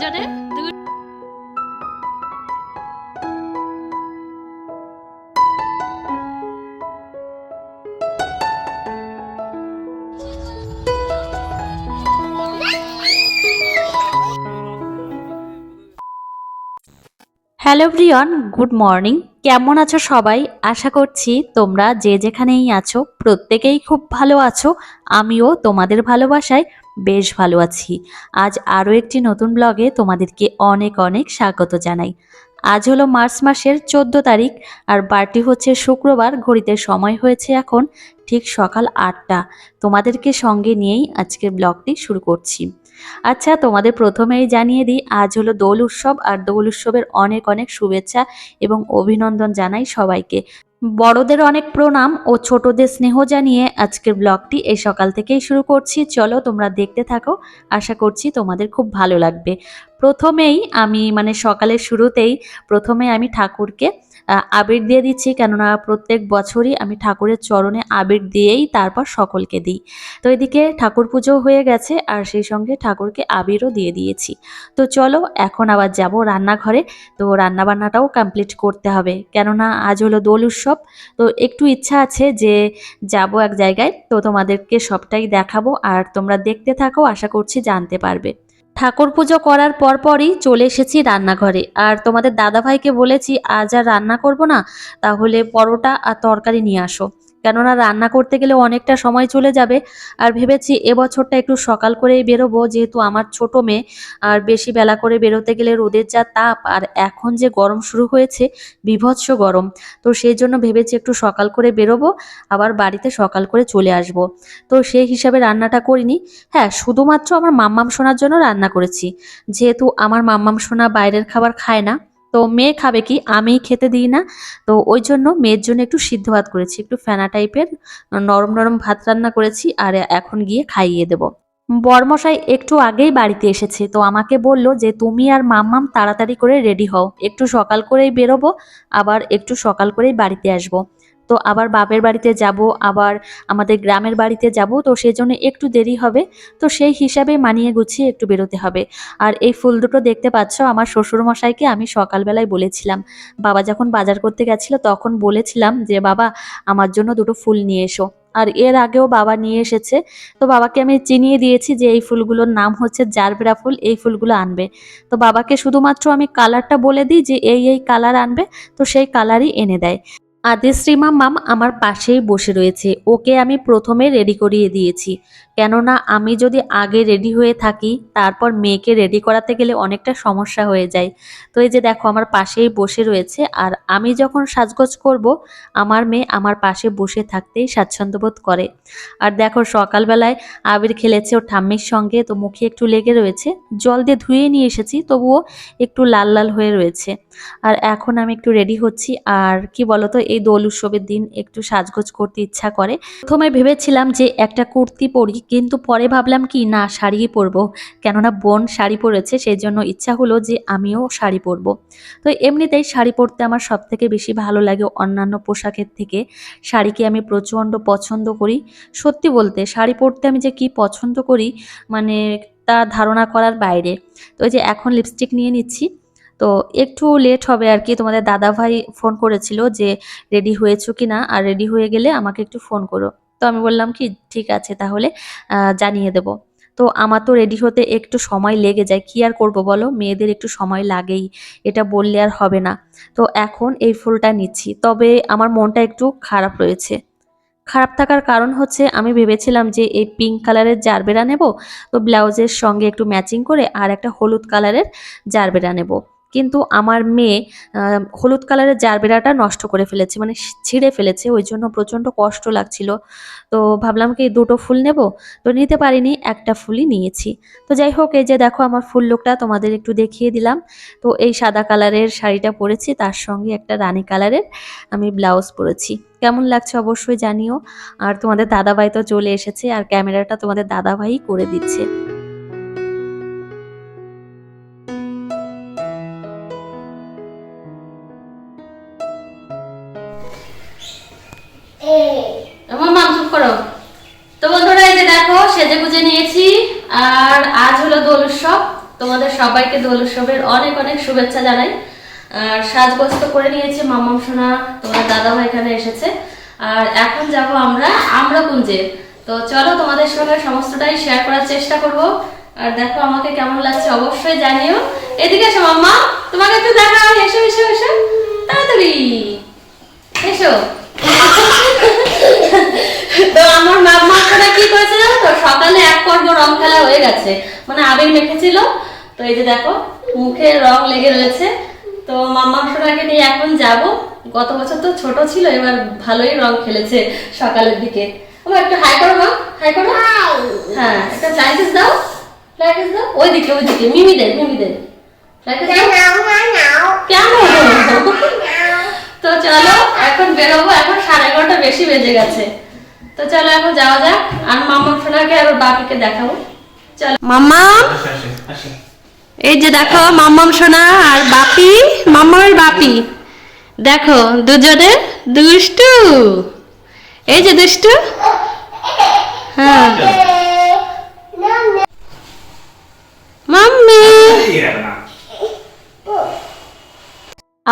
দুজনে? Hello Brian good morning কেমন আছো সবাই? আশা করছি তোমরা যে যেখানেই আছো, প্রত্যেকেই খুব ভালো আছো। আমিও তোমাদের ভালোবাসায় বেশ ভালো আছি। আজ আরও একটি নতুন ব্লগে তোমাদেরকে অনেক অনেক স্বাগত জানাই। আজ হলো মার্চ মাসের চোদ্দ তারিখ, আর বারটি হচ্ছে শুক্রবার, ঘড়িতে সময় হয়েছে এখন ঠিক সকাল আটটা। তোমাদেরকে সঙ্গে নিয়েই আজকের ব্লগটি শুরু করছি। আচ্ছা তোমাদের প্রথমেই জানিয়ে দিই, আজ হলো দোল উৎসব, আর দোল উৎসবের অনেক অনেক শুভেচ্ছা এবং অভিনন্দন জানাই সবাইকে। বড়দের অনেক প্রণাম ও ছোটদের স্নেহ জানিয়ে আজকের ব্লগটি এই সকাল থেকেই শুরু করছি। চলো তোমরা দেখতে থাকো, আশা করছি তোমাদের খুব ভালো লাগবে। প্রথমেই আমি মানে সকালের শুরুতেই প্রথমে আমি ঠাকুরকে আবির দিয়ে দিচ্ছি। কেননা প্রত্যেক বছরই আমি ঠাকুরের চরণে আবির দিয়েই তারপর সকলকে দিই। তো এদিকে ঠাকুর পুজো হয়ে গেছে আর সেই সঙ্গে ঠাকুরকে আবিরও দিয়ে দিয়েছি। তো চলো এখন আবার যাব রান্নাঘরে। তো রান্না বান্নাটাও কমপ্লিট করতে হবে। কেননা আজ হলো দোল উৎসব। তো একটু ইচ্ছা আছে যে যাব এক জায়গায়। তো তোমাদেরকে সবটাই দেখাবো। আর তোমরা দেখতে থাকো, আশা করছি জানতে পারবে। ঠাকুর পুজো করার পরপরই চলে এসেছি রান্নাঘরে। আর তোমাদের দাদাভাইকে বলেছি, আজ আর রান্না করব না, তাহলে পরোটা আর তরকারি নিয়ে আসো। কেননা রান্না করতে গেলে অনেকটা সময় চলে যাবে। আর ভেবেছি এবছরটা একটু সকাল করেই বেরোবো, যেহেতু আমার ছোট মেয়ে। আর বেশি বেলা করে বেরোতে গেলে রোদের যা তাপ, আর এখন যে গরম শুরু হয়েছে, বিভৎস গরম। তো সেই জন্য ভেবেছি একটু সকাল করে বেরোবো, আবার বাড়িতে সকাল করে চলে আসব। তো সেই হিসাবে রান্নাটা করিনি। হ্যাঁ শুধুমাত্র আমার মাম্মাম সোনার জন্য রান্না করেছি। যেহেতু আমার মাম্মাম সোনা বাইরের খাবার খায় না তো মেয়ে খাবে কি? আমি খেতে দিই না। তো ওই জন্য মেয়ের জন্য একটু সিদ্ধ ভাত করেছি, একটু ফেনা টাইপের, নরম নরম ভাত রান্না করেছি আর এখন গিয়ে খাইয়ে দেবো। বর্মশাই একটু আগেই বাড়িতে এসেছে, তো আমাকে বলল যে তুমি আর মাম্মাম তাড়াতাড়ি করে রেডি হও। একটু সকাল করেই বেরোবো, আবার একটু সকাল করেই বাড়িতে আসব। তো আবার বাপের বাড়িতে যাব, আবার আমাদের গ্রামের বাড়িতে যাব, তো সেই জন্য একটু দেরি হবে। তো সেই হিসাবে মানিয়ে গুছিয়ে একটু বেরোতে হবে। আর এই ফুল দুটো দেখতে পাচ্ছ আমার শ্বশুরমশাইকে আমি সকালবেলায় বলেছিলাম। বাবা যখন বাজার করতে গেছিল তখন বলেছিলাম যে, বাবা, আমার জন্য দুটো ফুল নিয়ে এসো। আর এর আগেও বাবা নিয়ে এসেছে। তো বাবাকে আমি চিনিয়ে দিয়েছি যে, এই ফুলগুলোর নাম হচ্ছে জারবেরা ফুল, এই ফুলগুলো আনবে। তো বাবাকে শুধুমাত্র আমি কালারটা বলে দিই যে, এই এই কালার আনবে। তো সেই কালারই এনে দেয়। আদিশ্রী মাম আমার পাশেই বসে রয়েছে, ওকে আমি প্রথমে রেডি করিয়ে দিয়েছি। কেননা আমি যদি আগে রেডি হয়ে থাকি, তারপর মেয়েকে রেডি করাতে গেলে অনেকটা সমস্যা হয়ে যায়। তো এই যে দেখো, আমার পাশেই বসে রয়েছে, আর আমি যখন সাজগোজ করব, আমার মেয়ে আমার পাশে বসে থাকতেই স্বাচ্ছন্দ্য বোধ করে। আর দেখো, সকালবেলায় আবির খেলেছে ওর ঠাম্মির সঙ্গে, তো মুখে একটু লেগে রয়েছে। জল দিয়ে ধুয়ে নিয়ে এসেছি, তবুও একটু লাল লাল হয়ে রয়েছে। আর এখন আমি একটু রেডি হচ্ছি, আর কি বলতো এই দোল উৎসবের দিন একটু সাজগোজ করতে ইচ্ছা করে। প্রথমে ভেবেছিলাম যে একটা কুর্তি পরি, কিন্তু পরে ভাবলাম কি, না, শাড়িই পরবো। কেননা বোন শাড়ি পরেছে সেই জন্য ইচ্ছা হলো যে আমিও শাড়ি পরবো। তো এমনিতেই শাড়ি পরতে আমার সব থেকে বেশি ভালো লাগে অন্যান্য পোশাকের থেকে। শাড়িকে আমি প্রচণ্ড পছন্দ করি। সত্যি বলতে, শাড়ি পরতে আমি যে কি পছন্দ করি মানে তা ধারণা করার বাইরে। তো যে এখন লিপস্টিক নিয়ে নিচ্ছি তো একটু লেট হবে আর কি তোমাদের দাদা ভাই ফোন করেছিল যে রেডি হয়েছো কি না আর রেডি হয়ে গেলে আমাকে একটু ফোন করো। তো আমি বললাম কি, ঠিক আছে তাহলে জানিয়ে দেব। তো আমার তো রেডি হতে একটু সময় লেগে যায়। কি আর করব বলো? মেয়েদের একটু সময় লাগেই। এটা বললে আর হবে না। তো এখন এই ফুলটা নিচ্ছি। তবে আমার মনটা একটু খারাপ রয়েছে। খারাপ থাকার কারণ হচ্ছে, আমি ভেবেছিলাম যে এই পিঙ্ক কালারের জারবেরা নেব, তো ব্লাউজের সঙ্গে একটু ম্যাচিং করে আর একটা হলুদ কালারের জারবেরা নেব। কিন্তু আমার মেয়ে হলুদ কালারের জারবেরাটা নষ্ট করে ফেলেছে মানে ছিঁড়ে ফেলেছে, ওই জন্য প্রচণ্ড কষ্ট লাগছিল। তো ভাবলাম কি দুটো ফুল নেব? তো নিতে পারিনি, একটা ফুলই নিয়েছি। তো যাই হোক, এই যে দেখো আমার ফুল লোকটা, তোমাদের একটু দেখিয়ে দিলাম। তো এই সাদা কালারের শাড়িটা পরেছি, তার সঙ্গে একটা রানী কালারের আমি ব্লাউজ পরেছি। কেমন লাগছে অবশ্যই জানিও। আর তোমাদের দাদাভাই তো চলে এসেছে, আর ক্যামেরাটা তোমাদের দাদাভাই করে দিচ্ছে। আমার মাম চুপ করো। তো বন্ধুরা, এই যে দেখো সেজে গুজে নিয়েছি, আর আজ হলো দোল উৎসব। তোমাদের সবাইকে দোল উৎসবের অনেক অনেক শুভেচ্ছা জানাই। আর সাজগস্ত করে নিয়েছি মামাম সোনা, তোমার দাদা ভাই এখানে এসেছে। আর এখন যাব আমরা আমরা কুঞ্জে তো চলো, তোমাদের সঙ্গে সমস্তটাই শেয়ার করার চেষ্টা করব। আর দেখো, আমাকে কেমন লাগছে অবশ্যই জানিও। এদিকে এসো মাম্মা, তোমাকে একটু দেখা এসো এসো এসো। তাড়াতাড়ি। এসো। তো আমার মাম্মা সোনা কি করেছে জানো তো? সকালে এক পর্ব রং খেলা হয়ে গেছে। মানে আবির মেখেছিল তো এই যে দেখো মুখে রং লেগে রয়েছে। তো মাম্মা সোনাকে নিয়ে এখন যাব। গত বছর তো ছোট ছিল এবার ভালোই রং খেলেছে সকালের দিকে। ও একটু হাই করো মা। হাই করো। হ্যাঁ একটা ফ্লাইকিস দাও। ফ্লাইকিস দাও। ওই দিকে ওই দিকে মিমি দে মিমি দে। ফ্লাইকিস দাও। কেন? তো চলো, এখন বেরোবো, এখন সাড়ে এগারোটা বেশি বেজে গেছে। তো চলো, এখন যাওয়া যাক, আর মাম্মা সোনাকে আর বাপিকে দেখাবো। চলো। আসে এই যে দেখো মাম্মাম সোনা আর বাপি মাম্মামের বাপি। দেখো, দুজনে দুষ্টু। এই যে দুষ্টু? হ্যাঁ মাম্মি এই রে না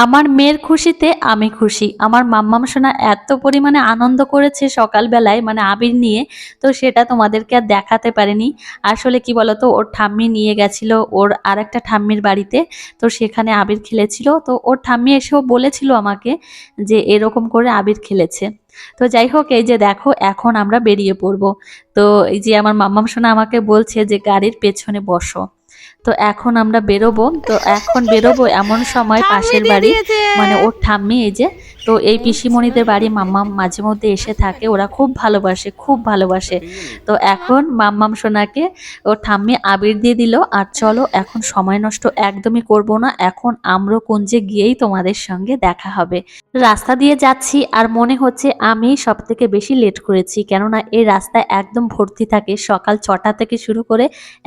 আমার মেয়ের খুশিতে আমি খুশি। আমার মাম্মাম সোনা এত পরিমাণে আনন্দ করেছে সকালবেলায় মানে আবির নিয়ে, তো সেটা তোমাদেরকে আর দেখাতে পারিনি। আসলে কি বলতো, ওর ঠাম্মি নিয়ে গেছিল ওর আর একটা ঠাম্মির বাড়িতে, তো সেখানে আবির খেলেছিল। তো ওর ঠাম্মি এসেও বলেছিল আমাকে যে এরকম করে আবির খেলেছে। তো যাই হোক, এই যে দেখো, এখন আমরা বেরিয়ে পড়ব। তো এই যে আমার মাম্মাম সোনা আমাকে বলছে যে, গাড়ির পেছনে বসো। তো এখন আমরা বেরোবো। তো এখন বেরোবো এমন সময় পাশের বাড়ি। মানে ওর ঠাম্মি এই যে তো এই পিসিমণিদের বাড়ি মাম্মাম মাঝে মধ্যে এসে থাকে, ওরা খুব ভালোবাসে খুব ভালোবাসে। তো এখন মাম্মাম সোনাকে ওর ঠাম্মি আবির দিয়ে দিল, আর চলো এখন সময় নষ্ট একদমই করব না, এখন আম্রকুঞ্জে গিয়েই তোমাদের সঙ্গে দেখা হবে। রাস্তা দিয়ে যাচ্ছি, আর মনে হচ্ছে আমি সব থেকে বেশি লেট করেছি, কেননা এই রাস্তায় একদম ভর্তি থাকে, সকাল ছটা থেকে শুরু করে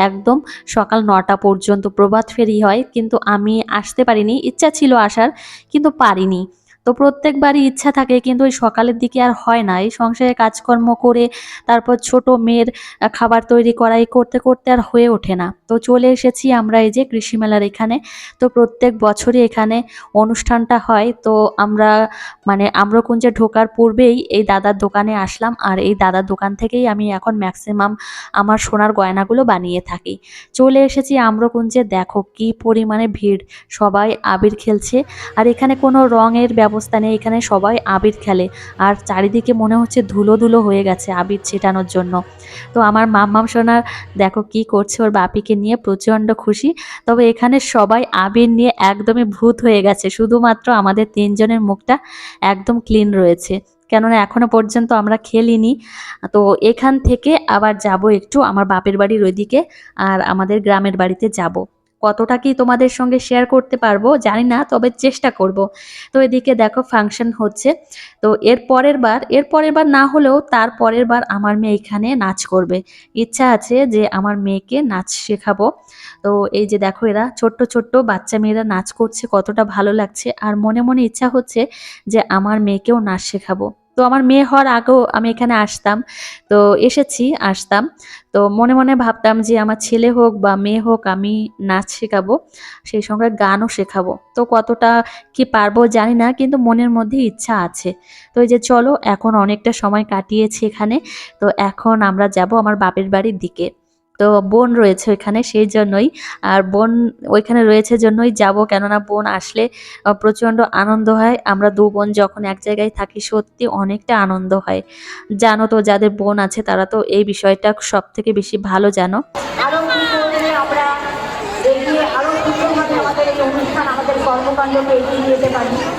একদম সকাল নটা পর্যন্ত প্রভাত ফেরি হয়, কিন্তু আমি আসতে পারিনি, ইচ্ছা ছিল আসার, কিন্তু পারিনি। তো প্রত্যেকবারই ইচ্ছা থাকে কিন্তু ওই সকালের দিকে আর হয় না। এই সংসারে কাজকর্ম করে তারপর ছোট মেয়ের খাবার তৈরি করা এই করতে করতে আর হয়ে ওঠে না। তো চলে এসেছি আমরা এই যে কৃষি মেলার এখানে। তো প্রত্যেক বছরই এখানে অনুষ্ঠানটা হয়। তো আমরা মানে আম্রকুঞ্জে ঢোকার পূর্বেই এই দাদার দোকানে আসলাম আর এই দাদার দোকান থেকেই আমি এখন ম্যাক্সিমাম আমার সোনার গয়নাগুলো বানিয়ে থাকি। চলে এসেছি আম্রকুঞ্জে। দেখো কি পরিমাণে ভিড়। সবাই আবির খেলছে। আর এখানে কোনো রঙের ব্যবস্থা নেই, এখানে সবাই আবির খেলে। আর চারিদিকে মনে হচ্ছে ধুলো ধুলো হয়ে গেছে আবির ছেটানোর জন্য। তো আমার মাম্মাম সোনার, দেখো কি করছে, ওর বাপিকে নিয়ে প্রচণ্ড খুশি। তবে এখানে সবাই আবির নিয়ে একদমই ভূত হয়ে গেছে। শুধুমাত্র আমাদের তিনজনের মুখটা একদম ক্লিন রয়েছে। কেননা এখনও পর্যন্ত আমরা খেলিনি। তো এখান থেকে আবার যাব একটু, আমার বাপের বাড়ির ওইদিকে, আর আমাদের গ্রামের বাড়িতে যাব। কতটা কি তোমাদের সঙ্গে শেয়ার করতে পারব জানি না, তবে চেষ্টা করব। তো এদিকে দেখো ফাংশন হচ্ছে। তো এর পরের বার, এর পরের বার না হলেও তার পরের বার আমার মেয়ে এখানে নাচ করবে। ইচ্ছা আছে যে আমার মেয়েকে নাচ শেখাবো। তো এই যে দেখো এরা ছোট্ট ছোট্ট বাচ্চা মেয়েরা নাচ করছে, কতটা ভালো লাগছে। আর মনে মনে ইচ্ছা হচ্ছে যে আমার মেয়েকেও নাচ শেখাবো। আমার মেয়ে হওয়ার আগেও আমি এখানে আসতাম। তো এসেছি, আসতাম। তো মনে মনে ভাবতাম যে আমার ছেলে হোক বা মেয়ে হোক আমি নাচ শেখাবো, সেই সঙ্গে গানও শেখাবো। তো কতটা কি পারব জানি না, কিন্তু মনের মধ্যে ইচ্ছা আছে। তো এই যে চলো, এখন অনেকটা সময় কাটিয়েছি এখানে। তো এখন আমরা যাব আমার বাপের বাড়ির দিকে। তো বোন রয়েছে ওইখানে সেই জন্যই। আর বোন ওইখানে রয়েছে জন্যই যাব, কেননা বোন আসলে প্রচণ্ড আনন্দ হয়। আমরা দু বোন যখন এক জায়গায় থাকি, সত্যি অনেকটা আনন্দ হয়। জানো তো, যাদের বোন আছে, তারা তো এই বিষয়টা সব থেকে বেশি ভালো জানো। আমাদের কর্মকাণ্ডকে এগিয়ে নিয়ে যেতে পারি তো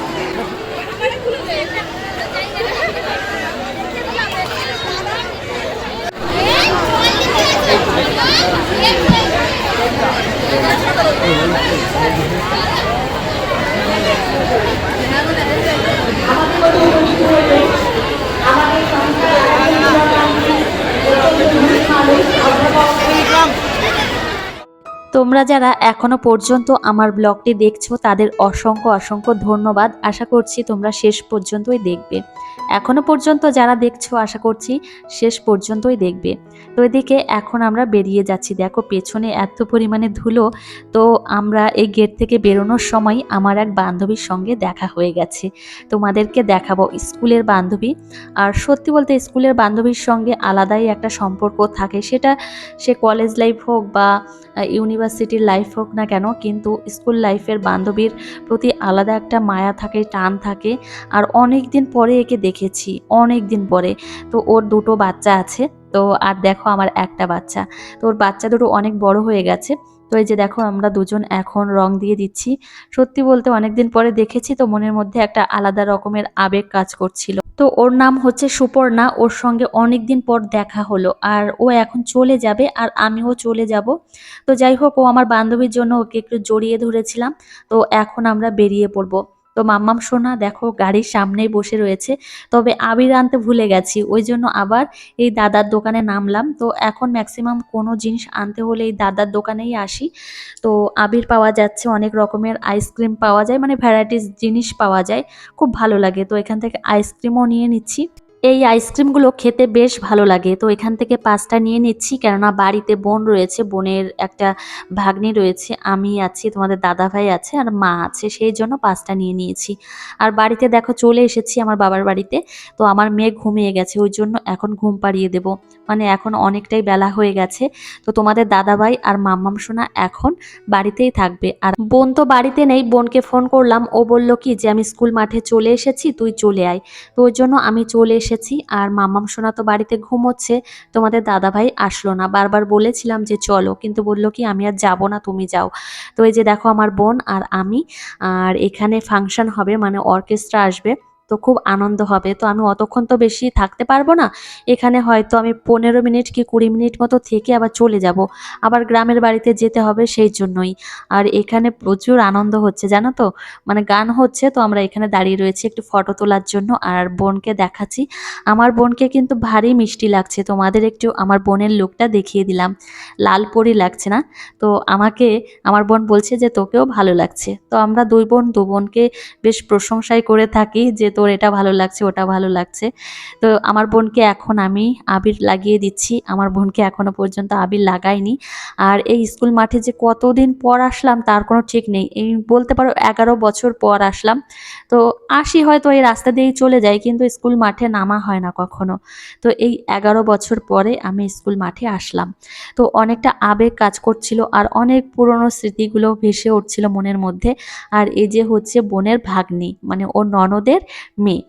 তোমরা যারা এখনও পর্যন্ত আমার ব্লগটি দেখছ, তাদের অসংখ্য অসংখ্য ধন্যবাদ। আশা করছি তোমরা শেষ পর্যন্তই দেখবে। এখনও পর্যন্ত যারা দেখছ, আশা করছি শেষ পর্যন্তই দেখবে। তো এদিকে এখন আমরা বেরিয়ে যাচ্ছি। দেখো, পেছনে এত পরিমাণে ধুলো। তো আমরা এই গেট থেকে বেরোনোর সময় আমার এক বান্ধবীর সঙ্গে দেখা হয়ে গেছে। তোমাদেরকে দেখাবো, স্কুলের বান্ধবী। আর সত্যি বলতে স্কুলের বান্ধবীর সঙ্গে আলাদাই একটা সম্পর্ক থাকে। সেটা সে কলেজ লাইফ হোক বা ইউনিভার্সিটির লাইফ হোক না কেন, কিন্তু স্কুল লাইফের বান্ধবীর প্রতি আলাদা একটা মায়া থাকে, টান থাকে। আর অনেক দিন পরে একে দেখেছি অনেক দিন পরে। তো ওর দুটো বাচ্চা আছে, তো আর দেখো আমার একটা বাচ্চা। তো ওর বাচ্চা দুটো অনেক বড় হয়ে গেছে তো এই যে দেখো, আমরা দুজন এখন রং দিয়ে দিচ্ছি। সত্যি বলতে অনেকদিন পরে দেখেছি তো মনের মধ্যে একটা আলাদা রকমের আবেগ কাজ করছিল। তো ওর নাম হচ্ছে সুপর্ণা, ওর সঙ্গে অনেক দিন পর দেখা হলো আর ও এখন চলে যাবে আর আমিও চলে যাব। তো যাই হোক, ও আমার বান্ধবীর জন্য ওকে একটু জড়িয়ে ধরেছিলাম। তো এখন আমরা বেরিয়ে পড়ব। তো মাম্মাম সোনা, দেখো গাড়ির সামনেই বসে রয়েছে। তবে আবির আনতে ভুলে গেছি, ওই জন্য আবার এই দাদার দোকানে নামলাম। তো এখন ম্যাক্সিমাম কোনো জিনিস আনতে হলে এই দাদার দোকানেই আসি। তো আবির পাওয়া যাচ্ছে, অনেক রকমের আইসক্রিম পাওয়া যায় মানে ভ্যারাইটিস জিনিস পাওয়া যায়। খুব ভালো লাগে, তো এখান থেকে আইসক্রিমও নিয়ে নিচ্ছি। এই আইসক্রিমগুলো খেতে বেশ ভালো লাগে। তো এখান থেকে পাঁচটা নিয়ে নিচ্ছি, কেননা বাড়িতে বোন রয়েছে, বোনের একটা ভাগ্নি রয়েছে, আমি আছি, তোমাদের দাদা ভাই আছে আর মা আছে, সেই জন্য পাঁচটা নিয়ে নিয়েছি। আর বাড়িতে দেখো চলে এসেছি আমার বাবার বাড়িতে, তো আমার মেয়ে ঘুমিয়ে গেছে, ওই জন্য এখন ঘুম পাড়িয়ে দেব। মানে এখন অনেকটাই বেলা হয়ে গেছে, তো তোমাদের দাদা ভাই আর মাম্মাম সোনা এখন বাড়িতেই থাকবে। আর বোন তো বাড়িতে নেই, বোনকে ফোন করলাম, ও বলল কি যে আমি স্কুল মাঠে চলে এসেছি, তুই চলে আয়। তো ওই জন্য আমি চলে এসেছি আর মামাম সোনা তো বাড়িতে ঘুমোচ্ছে, তোমাদের দাদা ভাই আসলো না। বারবার বলেছিলাম যে চলো, কিন্তু বলল কি, আমি আর যাব না, তুমি যাও। তো এই যে দেখো আমার বোন আর আমি, আর এখানে ফাংশন হবে মানে অর্কেস্ট্রা আসবে। তো খুব আনন্দ হবে। তো আমি অতক্ষণ তো বেশি থাকতে পারব না। এখানে হয়তো আমি পনেরো মিনিট কি কুড়ি মিনিট মতো থেকে আবার চলে যাব। আবার গ্রামের বাড়িতে যেতে হবে সেই জন্যই। আর এখানে প্রচুর আনন্দ হচ্ছে, জানো তো? মানে গান হচ্ছে, তো আমরা এখানে দাঁড়িয়ে রয়েছি একটু ফটো তোলার জন্য। আর বোনকে দেখাচ্ছি। আমার বোনকে কিন্তু ভারী মিষ্টি লাগছে। তোমাদের একটু আমার বোনের লুকটা দেখিয়ে দিলাম। লাল পরি লাগছে না? তো আমাকে, আমার বোন বলছে যে তোকেও ভালো লাগছে। তো আমরা দুই বোন, দু বোনকে বেশ প্রশংসাই করে থাকি যে তোর এটা ভালো লাগছে, ওটা ভালো লাগছে। তো আমার বোনকে এখন আমি আবির লাগিয়ে দিচ্ছি। আমার বোনকে এখনও পর্যন্ত আবির লাগাইনি। আর এই স্কুল মাঠে যে কতদিন পর আসলাম তার কোনো ঠিক নেই। এই বলতে পারো এগারো বছর পর আসলাম। তো আসি হয়তো এই রাস্তা দিয়েই চলে যাই, কিন্তু স্কুল মাঠে নামা হয় না কখনো। তো এই এগারো বছর পরে আমি স্কুল মাঠে আসলাম। তো অনেকটা আবেগ কাজ করছিল আর অনেক পুরনো স্মৃতিগুলো ভেসে উঠছিল মনের মধ্যে। আর এই যে হচ্ছে বোনের ভাগ্নি মানে ওর ননদের মেয়ে।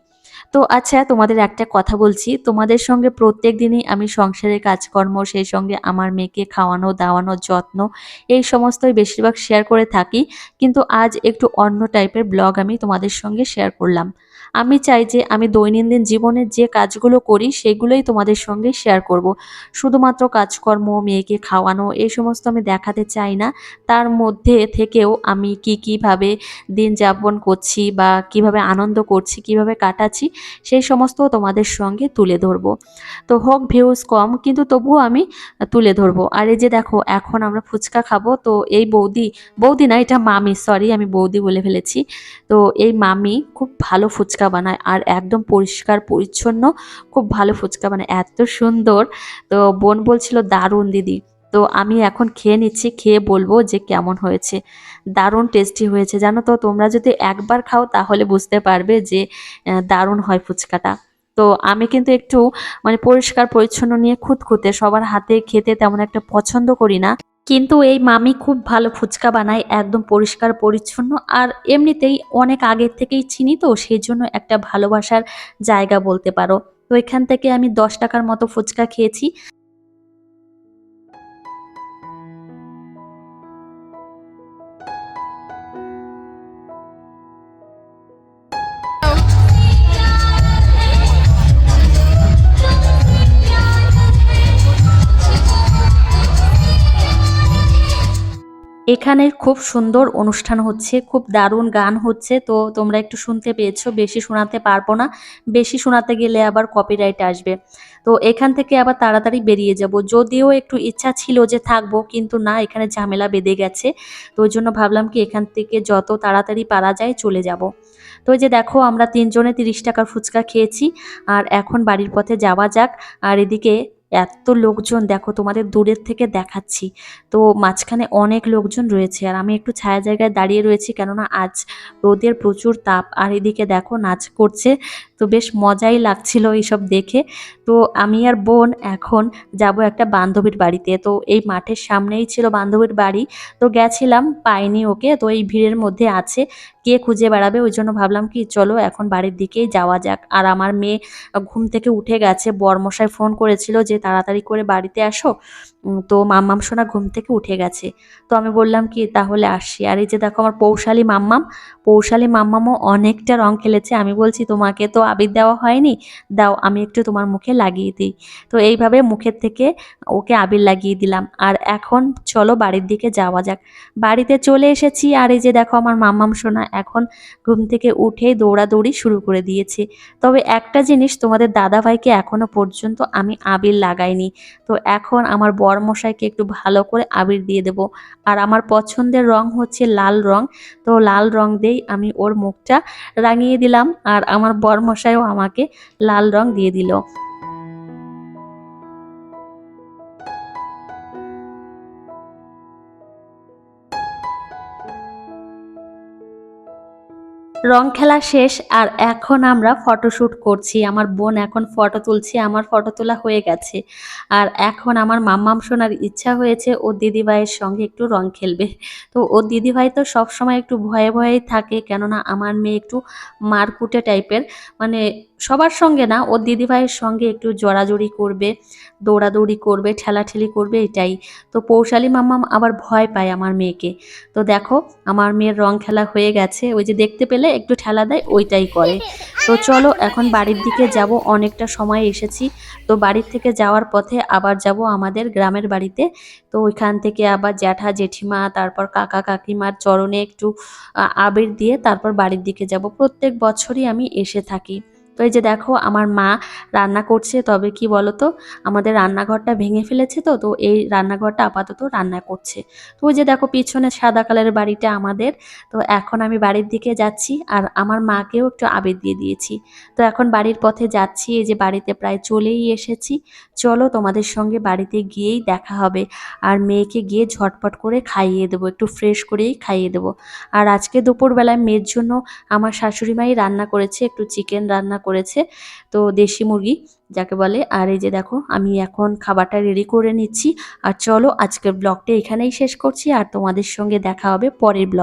তো আচ্ছা তোমাদের একটা কথা বলছি। তোমাদের সঙ্গে প্রত্যেক দিনই আমি সংসারের কাজকর্ম, সেই সঙ্গে আমার মেয়েকে খাওয়ানো, দাওয়ানো, যত্ন, এই সমস্তই বেশিরভাগ শেয়ার করে থাকি। কিন্তু আজ একটু অন্য টাইপের ব্লগ আমি তোমাদের সঙ্গে শেয়ার করলাম। আমি চাই যে আমি দৈনন্দিন জীবনের যে কাজগুলো করি, সেগুলোই তোমাদের সঙ্গে শেয়ার করব। শুধুমাত্র কাজকর্ম, মেয়েকে খাওয়ানো, এই সমস্ত আমি দেখাতে চাই না। তার মধ্যে থেকেও আমি কি, কীভাবে দিন যাপন করছি বা কীভাবে আনন্দ করছি, কীভাবে কাটাচ্ছি, সেই সমস্ত তোমাদের সঙ্গে তুলে ধরবো। তো হোক ভিউজ কম, কিন্তু তবুও আমি তুলে ধরবো। আর এই যে দেখো, এখন আমরা ফুচকা খাব, তো এই বৌদি বৌদি না, এটা মামি সরি আমি বৌদি বলে ফেলেছি। তো এই মামি খুব ভালো ফুচকা বানায় আর একদম পরিষ্কার, পরিচ্ছন্ন, খুব ভালো ফুচকা বানায়। এত সুন্দর। তো বোন বলছিল, দারুণ দিদি। তো আমি এখন খেয়ে নিচ্ছি, খেয়ে বলব যে কেমন হয়েছে। দারুণ টেস্টি হয়েছে। জানো তো, তোমরা যদি একবার খাও তাহলে বুঝতে পারবে যে দারুণ হয় ফুচকাটা। তো আমি কিন্তু একটু মানে পরিষ্কার, পরিচ্ছন্ন নিয়ে খুঁতখুঁতে সবার হাতে খেতে তেমন একটা পছন্দ করি না। কিন্তু এই মামি খুব ভালো ফুচকা বানায়, একদম পরিষ্কার, পরিচ্ছন্ন আর এমনিতেই অনেক আগের থেকেই চিনি তো, সেই জন্য একটা ভালোবাসার জায়গা বলতে পারো। তো এখান থেকে আমি দশ টাকার মতো ফুচকা খেয়েছি। এখানে খুব সুন্দর অনুষ্ঠান হচ্ছে, খুব দারুণ গান হচ্ছে। তো তোমরা একটু শুনতে পেয়েছ, বেশি শোনাতে পারব না। বেশি শোনাতে গেলে আবার কপিরাইট আসবে। তো এখান থেকে আবার তাড়াতাড়ি বেরিয়ে যাব। যদিও একটু ইচ্ছা ছিল যে থাকব, কিন্তু না, এখানে ঝামেলা বেঁধে গেছে। তো ওই জন্য ভাবলাম কি, এখান থেকে যত তাড়াতাড়ি পারা যায় চলে যাব। তো যে দেখো, আমরা তিনজনে তিরিশ টাকার ফুচকা খেয়েছি। আর এখন বাড়ির পথে যাওয়া যাক। আর এদিকে এত লোকজন, দেখো তোমাদের দূরের থেকে দেখাচ্ছি। তো মাঝখানে অনেক লোকজন রয়েছে আর আমি একটু ছায়া জায়গায় দাঁড়িয়ে রয়েছি কেননা আজ রোদের প্রচুর তাপ। আর এদিকে দেখো নাচ করছে তো বেশ মজাই লাগছিল এইসব দেখে। তো আমি আর বোন এখন যাব একটা বান্ধবীর বাড়িতে। তো এই মাঠের সামনেই ছিল বান্ধবীর বাড়ি। তো গেছিলাম, পাইনি ওকে। তো এই ভিড়ের মধ্যে আছে। কে খুঁজে বেড়াবে? ওই জন্য ভাবলাম কি, চলো এখন বাড়ির দিকেই যাওয়া যাক। আর আমার মেয়ে ঘুম থেকে উঠে গেছে। বরমশাই ফোন করেছিল যে, তাড়াতাড়ি করে বাড়িতে আসো। তো মাম্মাম সোনা ঘুম থেকে উঠে গেছে। তো আমি বললাম কি, তাহলে আসি। আর এই যে দেখো আমার পৌশালী মাম্মাম, পৌশালী মাম্মামও অনেকটা রং খেলেছে। আমি বলছি, তোমাকে তো আবির দেওয়া হয়নি। দাও, আমি একটু তোমার মুখে লাগিয়ে দিই। তো এইভাবে মুখের থেকে ওকে আবির লাগিয়ে দিলাম। আর এখন চলো বাড়ির দিকে যাওয়া যাক। বাড়িতে চলে এসেছি। আর এই যে দেখো আমার মাম্মাম সোনা এখন ঘুম থেকে উঠেই দৌড়াদৌড়ি শুরু করে দিয়েছে। তবে একটা জিনিস তোমাদের দাদাভাইকে এখনও পর্যন্ত আমি আবির লাগাইনি। তো এখন আমার বরমশাইকে একটু ভালো করে আবির দিয়ে দেব। আর আমার পছন্দের রং হচ্ছে লাল রং। তো লাল রং দিয়েই আমি ওর মুখটা রাঙিয়ে দিলাম। আর আমার বরমশাইও আমাকে লাল রং দিয়ে দিল। রং খেলা শেষ আর এখন আমরা ফটোশ্যুট করছি। আমার বোন এখন ফটো তুলছি, আমার ফটো তোলা হয়ে গেছে। আর এখন আমার মাম্মাম শোনার ইচ্ছা হয়েছে, ও দিদিভাইয়ের সঙ্গে একটু রং খেলবে। তো ও দিদিভাই তো সবসময় একটু ভয়ে ভয়েই থাকে, কেননা আমার মেয়ে একটু মারকুটে টাইপের। মানে সবার সঙ্গে না ওর দিদিভাইয়ের সঙ্গে একটু জড়াজড়ি করবে, দৌড়াদৌড়ি করবে, ঠেলাঠেলি করবে, এটাই। তো পৌশালী মাম্মাম আবার ভয় পায় আমার মেয়েকে। তো দেখো, আমার মেয়ের রং খেলা হয়ে গেছে। ওই যে দেখতে পেলে? একটু ঠেলা দেয়, ওইটাই করে। তো চলো, এখন বাড়ির দিকে যাব, অনেকটা সময় এসেছি। তো বাড়ির থেকে যাওয়ার পথে আবার যাব আমাদের গ্রামের বাড়িতে। তো ওইখান থেকে আবার জ্যাঠা, জেঠিমা, তারপর কাকা, কাকিমার চরণে একটু আবির দিয়ে তারপর বাড়ির দিকে যাব। প্রত্যেক বছরই আমি এসে থাকি। তো এই যে দেখো, আমার মা রান্না করছে, তবে কি বলতো? আমাদের রান্নাঘরটা ভেঙে ফেলেছে তো তো এই রান্নাঘরটা আপাতত রান্না করছে। তো ওই যে দেখো, পিছনে সাদা কালারের বাড়িটা আমাদের। তো এখন আমি বাড়ির দিকে যাচ্ছি, আর আমার মাকেও একটু আবির দিয়ে দিয়েছি। তো এখন বাড়ির পথে যাচ্ছি, এই যে বাড়িতে প্রায় চলেই এসেছি। চলো তোমাদের সঙ্গে বাড়িতে গিয়েই দেখা হবে, আর মেয়েকে গিয়ে ঝটপট করে খাইয়ে দেবো, একটু ফ্রেশ করেই খাইয়ে দেবো। আর আজকে দুপুরবেলায় মেয়ের জন্য আমার শাশুড়ি মাই রান্না করেছে, একটু চিকেন রান্না করেছে। তো দেশি মুরগি যাকে বলে। আর এই যে দেখো, আমি এখন খাবারটা রেডি করে নিচ্ছি। আর চলো আজকের ব্লগটা এখানেই শেষ করছি। আর তোমাদের সঙ্গে দেখা হবে পরের ব্লগ